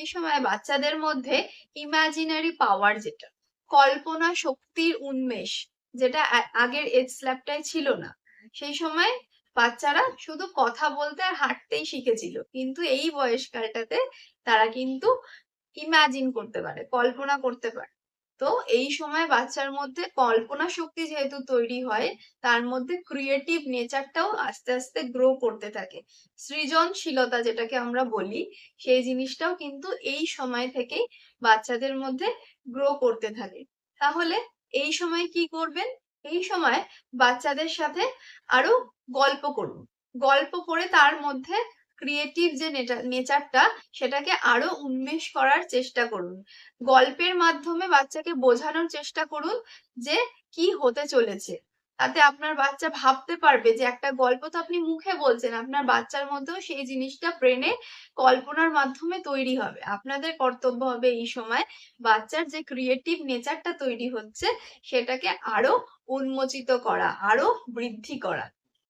এই সময় বাচ্চাদের মধ্যে ইমাজিনারি পাওয়ার যেটা, কল্পনা শক্তির উন্মেষ, যেটা আগের এজ স্ল্যাপটাই ছিল না। সেই সময় বাচ্চারা শুধু কথা বলতে আর হাঁটতেই শিখেছিল, কিন্তু এই বয়সকালটাতে তারা কিন্তু ইমাজিন করতে পারে, কল্পনা করতে পারে। তো এই সময় বাচ্চার মধ্যে কল্পনা শক্তি যেহেতু তৈরি হয়, তার মধ্যে ক্রিয়েটিভ নেচারটাও আস্তে আস্তে গ্রো করতে থাকে। সৃজনশীলতা যেটাকে আমরা বলি, সেই জিনিসটাও কিন্তু এই সময় থেকেই বাচ্চাদের মধ্যে গ্রো করতে থাকে। তাহলে এই সময় কি করবেন? এই সময় বাচ্চাদের সাথে আরও গল্প করুন। গল্প করে তার মধ্যে ক্রিয়েটিভ যে নেচারটা সেটাকে আরও উন্মেষ করার চেষ্টা করুন। গল্পের মাধ্যমে বাচ্চাকে বোঝানোর চেষ্টা করুন যে কি হতে চলেছে। তাতে আপনার বাচ্চা ভাবতে পারবে যে একটা গল্প তো আপনি মুখে বলছেন, আপনার বাচ্চার মধ্যেও সেই জিনিসটা ব্রেনে কল্পনার মাধ্যমে তৈরি হবে। আপনাদের কর্তব্য হবে এই সময় বাচ্চার যে ক্রিয়েটিভ নেচারটা তৈরি হচ্ছে, সেটাকে আরও উন্মোচিত করা, আরও বৃদ্ধি করা।